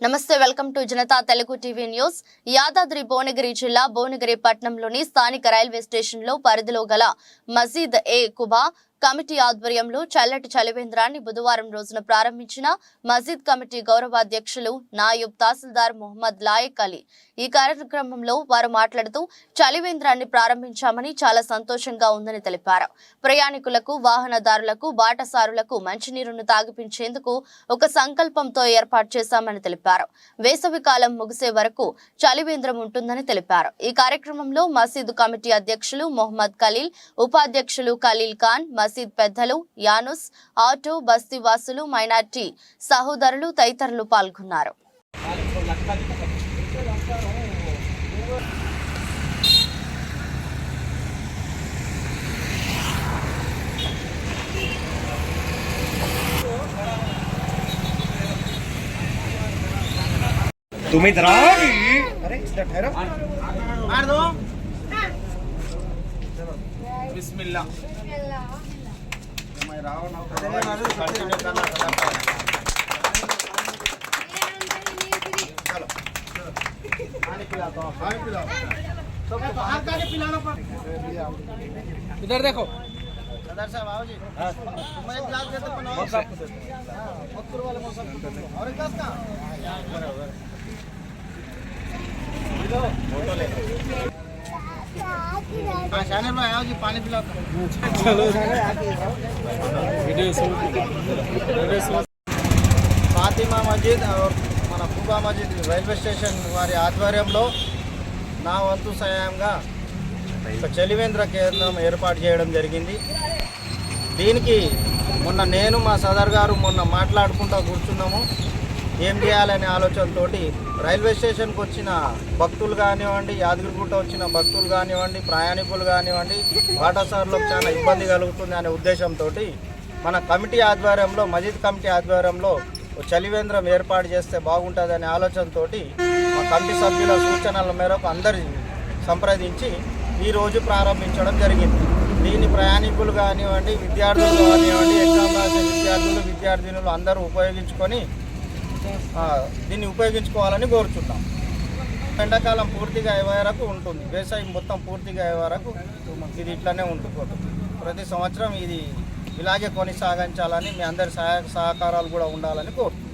నమస్తే welcome to Janata Telugu TV news. Yadadri Bhuvanagiri జిల్లా భువనగిరి పట్టణంలోని స్థానిక రైల్వే స్టేషన్లో పరిధిలో గల మసీద్ ఏ కుబా కమిటీ ఆధ్వర్యంలో చల్లటి చలివేంద్రాన్ని బుధవారం రోజున ప్రారంభించిన మసీద్ కమిటీ గౌరవాధ్యక్షులు నాయబ్ తహసీల్దార్ మొహమ్మద్ లాయక్ అలీ. ఈ కార్యక్రమంలో వారు మాట్లాడుతూ చలివేంద్రాన్ని ప్రారంభించామని చాలా సంతోషంగా ఉందని తెలిపారు. ప్రయాణికులకు వాహనదారులకు బాటసారులకు మంచినీరును తాగిపించేందుకు ఒక సంకల్పంతో ఏర్పాటు చేశామని తెలిపారు. వేసవి కాలం ముగిసే వరకు చలివేంద్రం ఉంటుందని తెలిపారు. ఈ కార్యక్రమంలో మసీదు కమిటీ అధ్యక్షులు మొహమ్మద్ ఖలీల్ ఉపాధ్యక్షులు ఖలీల్ ఖాన్ మసీద్ పెద్దలు యానుస్ ఆటో బస్తీవాసులు మైనార్టీ సహోదరులు తదితరులు పాల్గొన్నారు तुम इधर आओ अरे इधर ठहरो मार दो बिस्मिल्लाह इधर देखो। सदर साहब आओ जी। मैं एक गिलास देते हाँ, वाले मौसम। और एक गिलास का? हाँ ఫాతిమా మస్జిద్ మన కుబా మస్జిద్ రైల్వే స్టేషన్ వారి ఆధ్వర్యంలో నా వంతు సహాయంగా ఒక చలివేంద్ర కేంద్రం ఏర్పాటు చేయడం జరిగింది. దీనికి మొన్న నేను మా సదర్ గారు మొన్న మాట్లాడుకుంటూ కూర్చున్నాము. ఏం చేయాలనే ఆలోచనతో రైల్వే స్టేషన్కి వచ్చిన భక్తులు కానివ్వండి యాదగిరిగుట్ట వచ్చిన భక్తులు కానివ్వండి ప్రయాణికులు కానివ్వండి వాటాసార్లకు చాలా ఇబ్బంది కలుగుతుంది అనే ఉద్దేశంతో మన కమిటీ ఆధ్వర్యంలో మజిద్ కమిటీ ఆధ్వర్యంలో చలివేంద్రం ఏర్పాటు చేస్తే బాగుంటుందనే ఆలోచనతో మా కమిటీ సభ్యుల సూచనల మేరకు అందరి సంప్రదించి ఈరోజు ప్రారంభించడం జరిగింది. దీని ప్రయాణికులు కానివ్వండి విద్యార్థులు కానివ్వండి ఎగ్జామ్ రాసే విద్యార్థులు విద్యార్థినులు అందరూ ఉపయోగించుకొని దీన్ని ఉపయోగించుకోవాలని కోరుచున్నాం. ఎండాకాలం పూర్తిగా అయ్యే వరకు ఉంటుంది. వ్యవసాయం మొత్తం పూర్తిగా అయ్యే వరకు ఇది ఇట్లానే ఉండిపోతుంది. ప్రతి సంవత్సరం ఇది ఇలాగే కొనసాగించాలని మీ అందరి సహాయ సహకారాలు కూడా ఉండాలని కోరుతున్నాం